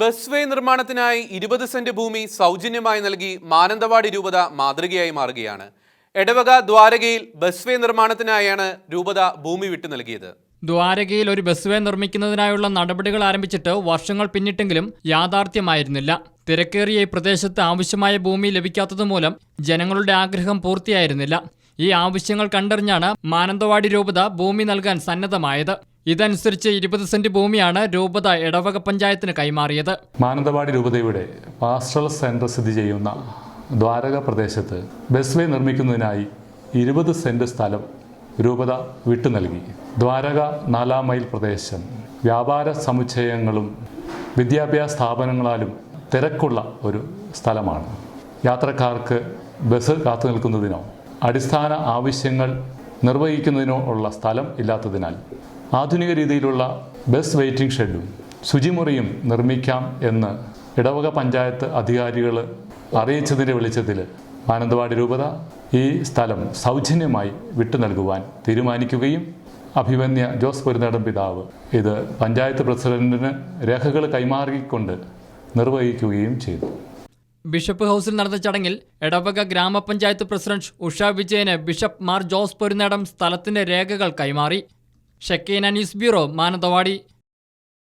Bus വേ നിർമ്മാണത്തിനായി ഇരുപത് saint ഭൂമി സൗജന്യമായി നൽകി മാനന്തവാടി രൂപത മാതൃകയായി മാറുകയാണ്. എടവക ദ്വാരകയിൽ ബസ് വേ നിർമ്മാണത്തിനായാണ് രൂപത ഭൂമി വിട്ടു നൽകിയത്. ദ്വാരകയിൽ ഒരു ബസ് വേ നിർമ്മിക്കുന്നതിനായുള്ള നടപടികൾ ആരംഭിച്ചിട്ട് വർഷങ്ങൾ പിന്നിട്ടെങ്കിലും യാഥാർത്ഥ്യമായിരുന്നില്ല. തിരക്കേറിയ ഈ പ്രദേശത്ത് ആവശ്യമായ ഭൂമി ലഭിക്കാത്തതുമൂലം ജനങ്ങളുടെ ആഗ്രഹം പൂർത്തിയായിരുന്നില്ല. ഈ ആവശ്യങ്ങൾ കണ്ടറിഞ്ഞാണ് മാനന്തവാടി രൂപത ഭൂമി നൽകാൻ സന്നദ്ധമായത്. ഇതനുസരിച്ച് ഇരുപത് സെന്റ് ഭൂമിയാണ് രൂപത എടവക പഞ്ചായത്തിന് കൈമാറിയത്. മാനന്തവാടി രൂപതയുടെ പാസ്റ്ററൽ സെന്റർ സ്ഥിതി ചെയ്യുന്ന ദ്വാരക പ്രദേശത്ത് ബസ് വേ നിർമ്മിക്കുന്നതിനായി ഇരുപത് സെന്റ് സ്ഥലം രൂപത വിട്ടു നൽകി. ദ്വാരക നാലാം മൈൽ പ്രദേശം. വ്യാപാര സമുച്ചയങ്ങളും വിദ്യാഭ്യാസ സ്ഥാപനങ്ങളാലും തിരക്കുള്ള ഒരു സ്ഥലമാണ്. യാത്രക്കാർക്ക് ബസ് കാത്തു നിൽക്കുന്നതിനോ അടിസ്ഥാന ആവശ്യങ്ങൾ നിർവഹിക്കുന്നതിനോ ഉള്ള സ്ഥലം ഇല്ലാത്തതിനാൽ ആധുനിക രീതിയിലുള്ള ബസ് വെയിറ്റിംഗ് ഷെഡും ശുചിമുറിയും നിർമ്മിക്കാം എന്ന് ഇടവക പഞ്ചായത്ത് അധികാരികൾ അറിയിച്ചതിന്റെ വെളിച്ചത്തിൽ മാനന്തവാടി രൂപത ഈ സ്ഥലം സൗജന്യമായി വിട്ടു നൽകുവാൻ തീരുമാനിക്കുകയും അഭിമന്യ ജോസ് പൊരുന്നേടം പിതാവ് ഇത് പഞ്ചായത്ത് പ്രസിഡന്റിന് രേഖകൾ കൈമാറിക്കൊണ്ട് നിർവഹിക്കുകയും ചെയ്തു. ബിഷപ്പ് ഹൗസിൽ നടന്ന ചടങ്ങിൽ എടവക ഗ്രാമപഞ്ചായത്ത് പ്രസിഡന്റ് ഉഷ വിജയന് ബിഷപ്പ് മാർ ജോസ് പൊരുന്നേടം സ്ഥലത്തിന്റെ രേഖകൾ കൈമാറി. Shekinah news bureau Mananthavady.